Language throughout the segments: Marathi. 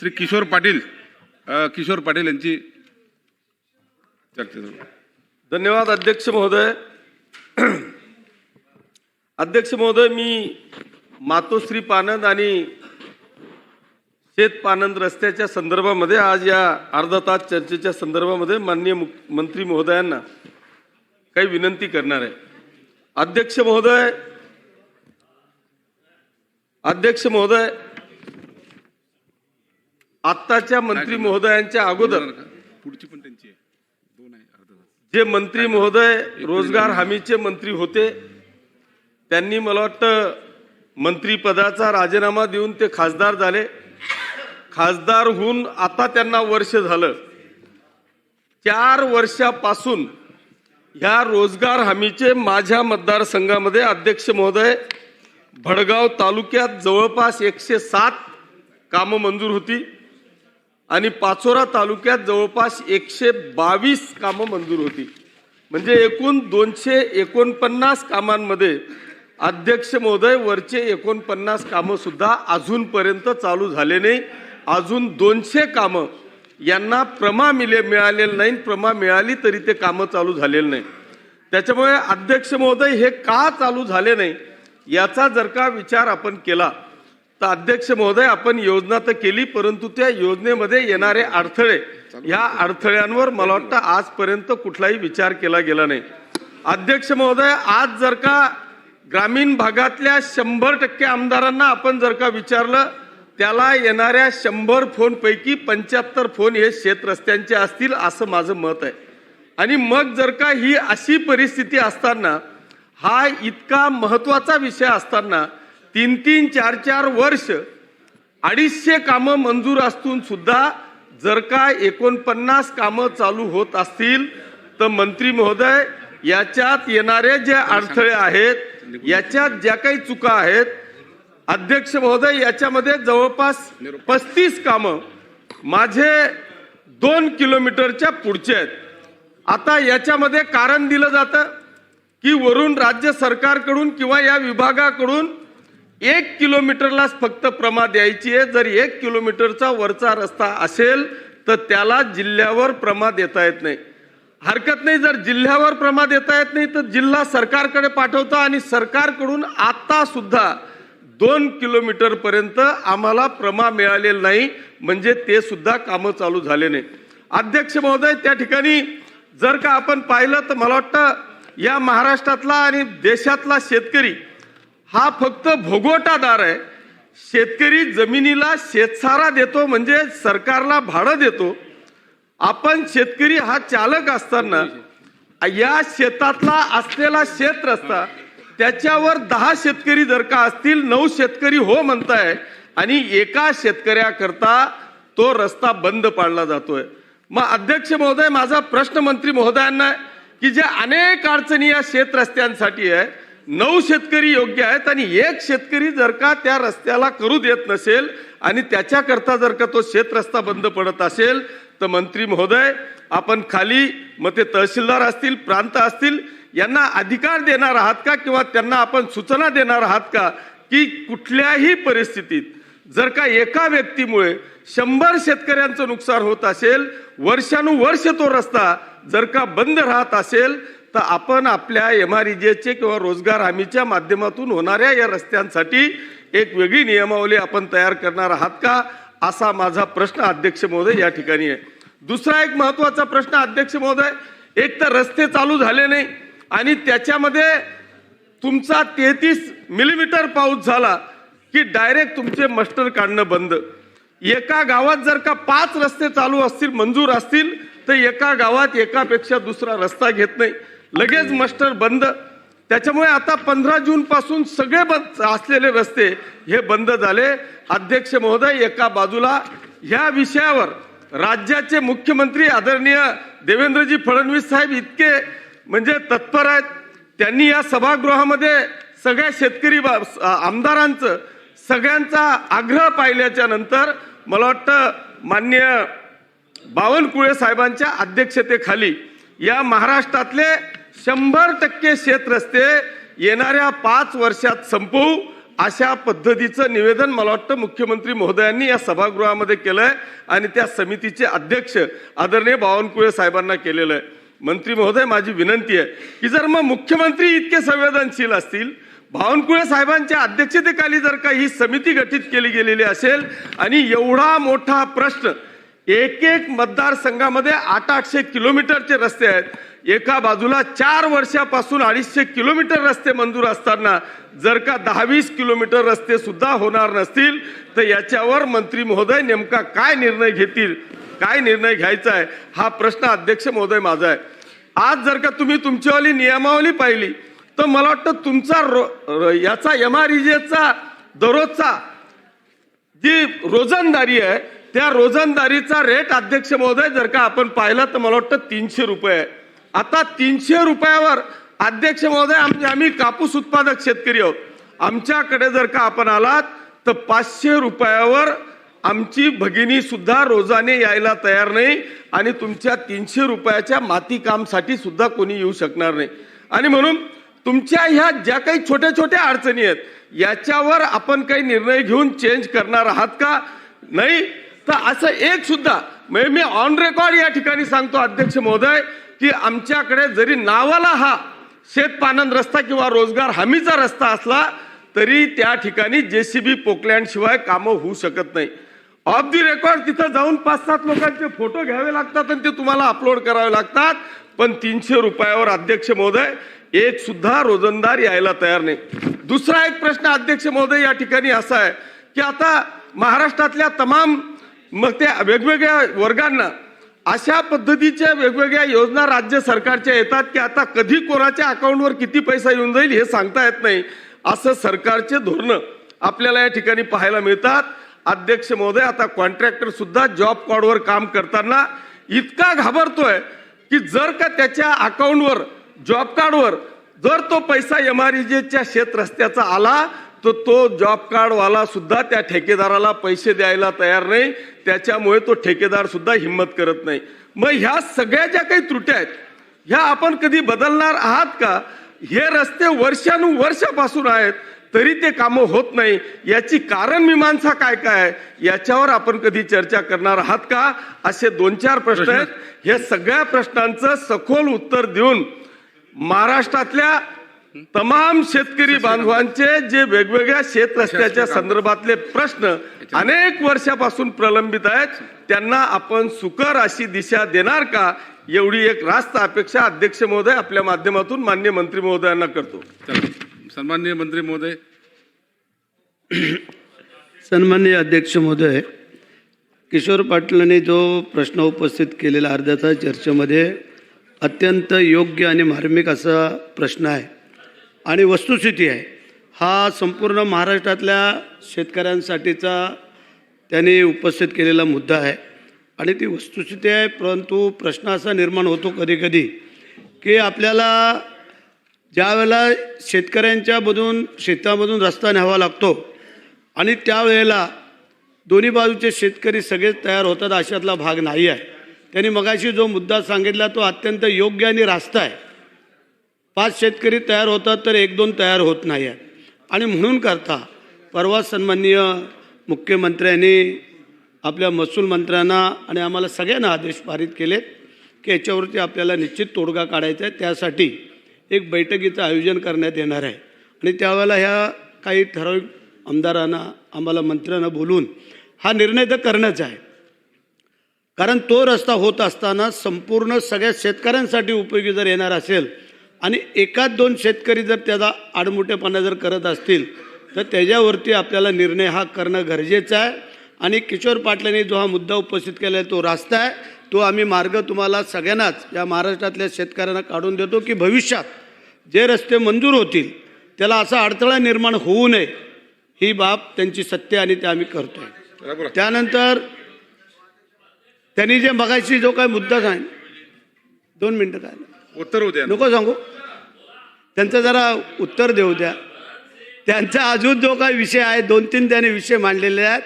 श्री किशोर पाटील किशोर पाटील यांची चर्चा धन्यवाद अध्यक्ष महोदय. अध्यक्ष महोदय मी मातोश्री पानंद आणि शेत पानंद रस्त्याच्या संदर्भामध्ये आज या अर्धा तास चर्चेच्या संदर्भामध्ये माननीय मंत्री महोदयांना काही विनंती करणार आहे. अध्यक्ष महोदय अध्यक्ष महोदय आत्ताच्या मंत्री महोदयांच्या अगोदर. पुढची पण त्यांची जे मंत्री महोदय रोजगार हमीचे मंत्री होते त्यांनी मला वाटतं मंत्रीपदाचा राजीनामा देऊन ते खासदार झाले. खासदार होऊन आता त्यांना वर्ष झालं. चार वर्षापासून ह्या रोजगार हमीचे माझ्या मतदारसंघामध्ये अध्यक्ष महोदय भडगाव तालुक्यात जवळपास एकशे सात कामं मंजूर होती. आणि पाचोरा तालुक्यात जवळपास एकशे बावीस कामं मंजूर होती. म्हणजे एकूण दोनशे एकोणपन्नास कामांमध्ये अध्यक्ष महोदय वरचे एकोणपन्नास कामंसुद्धा अजूनपर्यंत चालू झाले नाही. अजून दोनशे कामं यांना प्रमा मिले मिळालेलं नाही प्रमा मिळाली तरी ते कामं चालू झालेलं नाही. त्याच्यामुळे अध्यक्ष महोदय हे का चालू झाले नाही याचा जर का विचार आपण केला तर अध्यक्ष महोदय आपण योजना तर केली परंतु त्या योजनेमध्ये येणारे अडथळे या अडथळ्यांवर मला वाटतं आजपर्यंत कुठलाही विचार केला गेला नाही. अध्यक्ष महोदय आज जर का ग्रामीण भागातल्या शंभर टक्के आमदारांना आपण जर का विचारलं त्याला येणाऱ्या शंभर फोनपैकी पंच्याहत्तर फोन हे शेत रस्त्यांचे असतील असं माझं मत आहे. आणि मग जर का ही अशी परिस्थिती असताना हा इतका महत्त्वाचा विषय असताना तीन तीन चार चार वर्ष अडीचशे कामं मंजूर असून सुद्धा जर का एकोणपन्नास कामं चालू होत असतील तर मंत्री महोदय याच्यात येणारे जे अडथळे आहेत याच्यात ज्या काही चुका आहेत अध्यक्ष महोदय याच्यामध्ये जवळपास पस्तीस कामं माझे दोन किलोमीटरच्या पुढचे आहेत. आता याच्यामध्ये कारण दिलं जातं की वरून राज्य सरकारकडून किंवा या विभागाकडून एक किलोमीटरलाच फक्त प्रमा द्यायची आहे. जर एक किलोमीटरचा वरचा रस्ता असेल तर त्याला जिल्ह्यावर प्रमा देता येत नाही. हरकत नाही जर जिल्ह्यावर प्रमा देता येत नाही तर जिल्हा सरकारकडे पाठवता आणि सरकारकडून आता सुद्धा दोन किलोमीटरपर्यंत आम्हाला प्रमा मिळालेला नाही. म्हणजे ते सुद्धा कामं चालू झाले नाही. अध्यक्ष महोदय त्या ठिकाणी जर का आपण पाहिलं तर मला वाटतं या महाराष्ट्रातला आणि देशातला शेतकरी हा फक्त भोगवटादार आहे. शेतकरी जमिनीला शेतसारा देतो म्हणजे सरकारला भाडं देतो. आपण शेतकरी हा चालक असताना या शेतातला असलेला शेत रस्ता त्याच्यावर दहा शेतकरी जर का असतील नऊ शेतकरी हो म्हणताय आणि एका शेतकऱ्याकरता तो रस्ता बंद पाडला जातोय. मग अध्यक्ष महोदय माझा प्रश्न मंत्री महोदयांना आहे की जे अनेक अडचणी या शेत रस्त्यांसाठी आहे नऊ शेतकरी योग्य आहेत आणि एक शेतकरी जर का त्या रस्त्याला करू देत नसेल आणि त्याच्याकरता जर का तो शेत रस्ता बंद पडत असेल तर मंत्री महोदय आपण खाली मग ते तहसीलदार असतील प्रांत असतील यांना अधिकार देणार आहात का किंवा त्यांना आपण सूचना देणार आहात का की कुठल्याही परिस्थितीत जर का एका व्यक्तीमुळे शंभर शेतकऱ्यांचं नुकसान होत असेल वर्षानुवर्ष तो रस्ता जर का बंद राहत असेल तर आपण आपल्या एम आर किंवा रोजगार हमीच्या माध्यमातून होणाऱ्या या रस्त्यांसाठी एक वेगळी नियमावली आपण तयार करणार आहात का? असा माझा प्रश्न अध्यक्ष महोदय या ठिकाणी आहे. दुसरा एक महत्त्वाचा प्रश्न अध्यक्ष महोदय एक तर रस्ते चालू झाले नाही आणि त्याच्यामध्ये तुमचा तेहतीस मिलीमीटर पाऊस झाला की डायरेक्ट तुमचे मस्टर काढणं बंद. एका गावात जर का पाच रस्ते चालू असतील मंजूर असतील तर एका गावात एकापेक्षा दुसरा रस्ता घेत नाही. लगेच मस्टर बंद. त्याच्यामुळे आता पंधरा जून पासून सगळे बंद असलेले रस्ते हे बंद झाले. अध्यक्ष महोदय एका बाजूला ह्या विषयावर राज्याचे मुख्यमंत्री आदरणीय देवेंद्रजी फडणवीस साहेब इतके म्हणजे तत्पर आहेत. त्यांनी या सभागृहामध्ये सगळ्या शेतकरी आमदारांचं सगळ्यांचा आग्रह पाहिल्याच्या नंतर मला वाटतं मान्य बावनकुळे साहेबांच्या अध्यक्षतेखाली या महाराष्ट्रातले शंभर टक्के शेत रस्ते येणाऱ्या पाच वर्षात संपवू अशा पद्धतीचं निवेदन मला वाटतं मुख्यमंत्री महोदयांनी या सभागृहामध्ये केलं आहे आणि त्या समितीचे अध्यक्ष आदरणीय बावनकुळे साहेबांना केलेलं आहे. मंत्री महोदय माझी विनंती आहे की जर मग मुख्यमंत्री इतके संवेदनशील असतील बावनकुळे साहेबांच्या अध्यक्षतेखाली जर का ही समिती गठीत केली गेलेली असेल आणि एवढा मोठा प्रश्न एक एक मतदारसंघामध्ये आठ आठशे किलोमीटरचे रस्ते आहेत एका बाजूला चार वर्षापासून अडीचशे किलोमीटर रस्ते मंजूर असताना जर का दहावीस किलोमीटर रस्ते सुद्धा होणार नसतील तर याच्यावर मंत्री महोदय नेमका काय निर्णय घेतील काय निर्णय घ्यायचा आहे हा प्रश्न अध्यक्ष महोदय माझा आहे. आज जर का तुम्ही तुमच्यावाली नियमावली पाहिली तर मला वाटतं तुमचा रो, याचा एम आर दररोजचा जी रोजंदारी आहे त्या रोजंदारीचा रेट अध्यक्ष महोदय जर का आपण पाहिला तर मला वाटतं तीनशे रुपये आहे. आता तीनशे रुपयावर अध्यक्ष महोदय आमचे आम्ही कापूस उत्पादक शेतकरी आहोत. आमच्याकडे जर का आपण आलात तर पाचशे रुपयावर आमची भगिनी सुद्धा रोजाने यायला तयार नाही आणि तुमच्या तीनशे रुपयाच्या माती कामसाठी सुद्धा कोणी येऊ शकणार नाही. आणि म्हणून तुमच्या ह्या ज्या काही छोट्या छोट्या अडचणी आहेत याच्यावर आपण काही निर्णय घेऊन चेंज करणार आहात का? नाही. तर असं एक सुद्धा म्हणजे मी ऑन रेकॉर्ड या ठिकाणी सांगतो अध्यक्ष महोदय की आमच्याकडे जरी नावाला हा शेतपानन रस्ता किंवा रोजगार हमीचा रस्ता असला तरी त्या ठिकाणी जे सी बी शिवाय कामं होऊ शकत नाही. ऑफ दी रेकॉर्ड तिथं जाऊन पाच सात लोकांचे फोटो घ्यावे लागतात आणि ते तुम्हाला अपलोड करावे लागतात. पण तीनशे रुपयावर अध्यक्ष महोदय एक सुद्धा रोजंदार यायला तयार नाही. दुसरा एक प्रश्न अध्यक्ष महोदय या ठिकाणी असा आहे की आता महाराष्ट्रातल्या तमाम मग त्या वेगवेगळ्या वर्गांना अशा पद्धतीच्या वेगवेगळ्या योजना राज्य सरकारच्या येतात की आता कधी कोणाच्या अकाउंटवर किती पैसा येऊन जाईल हे सांगता येत नाही. असं सरकारचे धोरणं आपल्याला या ठिकाणी पाहायला मिळतात. अध्यक्ष महोदय आता कॉन्ट्रॅक्टर सुद्धा जॉब कार्डवर काम करताना इतका घाबरतोय की जर का त्याच्या अकाउंटवर जॉब कार्डवर जर तो पैसा एम आर ई शेत रस्त्याचा आला तर तो जॉब कार्ड वाला सुद्धा त्या ठेकेदाराला पैसे द्यायला तयार नाही. त्याच्यामुळे तो ठेकेदार सुद्धा हिंमत करत नाही. मग ह्या सगळ्या ज्या काही त्रुट्या आहेत ह्या आपण कधी बदलणार आहात का? हे रस्ते वर्षानुवर्षापासून आहेत तरी ते कामं होत नाही. याची कारण मीमांसा काय काय आहे याच्यावर आपण कधी चर्चा करणार आहात का? असे दोन चार प्रश्न. आहेत. हे सगळ्या प्रश्नांचं सखोल उत्तर देऊन महाराष्ट्रातल्या तमाम शेतकरी बांधवांचे जे वेगवेगळ्या शेत रस्त्याच्या संदर्भातले प्रश्न अनेक वर्षापासून प्रलंबित आहेत. त्यांना आपण सुकर अशी दिशा देणार का? एवढी एक रास्त अपेक्षा अध्यक्ष महोदय आपल्या माध्यमातून मान्य मंत्री महोदयांना करतो. चला. सन्माननीय मंत्री महोदय. सन्माननीय अध्यक्ष महोदय किशोर पाटलांनी जो प्रश्न उपस्थित केलेला अर्ध्याचा चर्चेमध्ये अत्यंत योग्य आणि मार्मिक असा प्रश्न आहे. आणि वस्तुस्थिती आहे. हा संपूर्ण महाराष्ट्रातल्या शेतकऱ्यांसाठीचा त्यांनी उपस्थित केलेला मुद्दा आहे. आणि ती वस्तुस्थिती आहे परंतु प्रश्न असा निर्माण होतो कधीकधी की आपल्याला ज्यावेळेला शेतकऱ्यांच्यामधून शेतामधून रस्ता न्यावा लागतो आणि त्यावेळेला दोन्ही बाजूचे शेतकरी सगळेच तयार होतात अशातला भाग नाही आहे. त्यांनी मगाशी जो मुद्दा सांगितला तो अत्यंत योग्य आणि रास्ता आहे. पाच शेतकरी तयार होतात तर एक दोन तयार होत नाही आहेत. आणि म्हणून करता परवा सन्माननीय मुख्यमंत्र्यांनी आपल्या महसूल मंत्र्यांना आणि आम्हाला सगळ्यांना आदेश पारित केलेत की याच्यावरती आपल्याला निश्चित तोडगा काढायचा आहे. त्यासाठी एक बैठकीचं आयोजन करण्यात येणार आहे. आणि त्यावेळेला ह्या काही ठराविक आमदारांना आम्हाला मंत्र्यांना बोलून हा निर्णय तर करण्याचा आहे. कारण तो रस्ता होत असताना संपूर्ण सगळ्या शेतकऱ्यांसाठी उपयोगी जर येणार असेल आणि एकाच दोन शेतकरी जर त्याचा आडमुठेपणा जर करत असतील तर त्याच्यावरती आपल्याला निर्णय हा करणं गरजेचं आहे. आणि किशोर पाटलांनी जो हा मुद्दा उपस्थित केला आहे तो रास्ता आहे. तो आम्ही मार्ग तुम्हाला सगळ्यांनाच या महाराष्ट्रातल्या शेतकऱ्यांना काढून देतो की भविष्यात जे रस्ते मंजूर होतील त्याला असा अडथळा निर्माण होऊ नये ही बाब त्यांची सत्य आणि ते आम्ही बोला त्यानंतर त्यांनी जे मगाशी जो काय मुद्दा सांग दोन मिनटं काय? उत्तर होऊ द्या. नको सांगू. त्यांचं जरा उत्तर देऊ द्या. त्यांचा अजून जो काही विषय आहे दोन तीन त्याने विषय मांडलेले आहेत.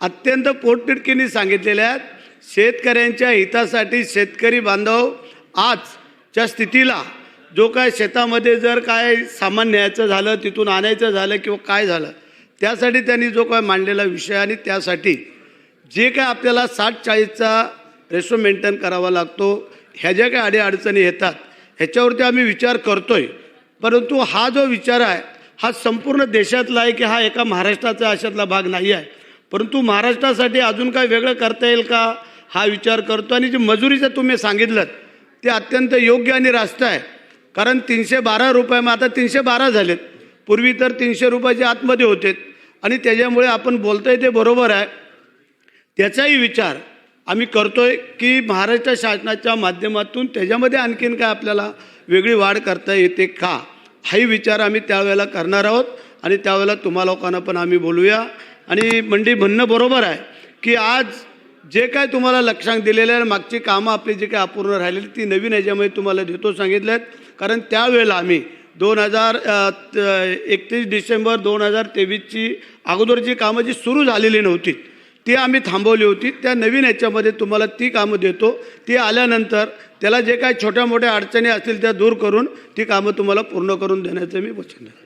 अत्यंत पोटतिडकीने सांगितलेले आहेत. शेतकऱ्यांच्या हितासाठी शेतकरी बांधव आजच्या स्थितीला जो काय शेतामध्ये जर काय सामान न्यायचं झालं तिथून आणायचं झालं किंवा काय झालं त्यासाठी त्यांनी जो काय मांडलेला विषय आणि त्यासाठी जे काय आपल्याला साठ चाळीसचा रेशो मेंटेन करावा लागतो ह्या ज्या काही अडीअडचणी येतात ह्याच्यावरती आम्ही विचार करतो आहे परंतु हा जो विचार आहे हा संपूर्ण देशातला आहे की हा एका महाराष्ट्राचा अशातला भाग नाही आहे. परंतु महाराष्ट्रासाठी अजून काय वेगळं करता येईल का हा विचार करतो. आणि जे मजुरीचं तुम्ही सांगितलं ते अत्यंत योग्य आणि रास्त आहे. कारण तीनशे बारा रुपये मग आता तीनशे बारा झालेत. पूर्वी तर तीनशे रुपयाचे आतमध्ये होते. आणि त्याच्यामुळे आपण बोलतोय ते बरोबर आहे. त्याचाही विचार आम्ही करतोय की महाराष्ट्र शासनाच्या माध्यमातून त्याच्यामध्ये आणखीन काय आपल्याला वेगळी वाढ करता येते का? हाही विचार आम्ही त्यावेळेला करणार आहोत आणि त्यावेळेला तुम्हा लोकांना पण आम्ही बोलूया. आणि मंडी म्हणणं बरोबर आहे की आज जे काय तुम्हाला लक्षांक दिलेलं आहे मागची कामं आपली जी काय अपूर्ण राहिलेली ती नवीन याच्यामध्ये तुम्हाला देतो सांगितले आहेत कारण त्यावेळेला आम्ही दोन हजार एकतीस डिसेंबर दोन हजार तेवीसची अगोदरची कामं जी सुरू झालेली नव्हती ती आम्ही थांबवली होती. त्या नवीन याच्यामध्ये तुम्हाला ती कामं देतो. ती आल्यानंतर त्याला जे काय छोट्या मोठ्या अडचणी असतील त्या दूर करून ती कामं तुम्हाला पूर्ण करून देण्याचं मी वचन देतो.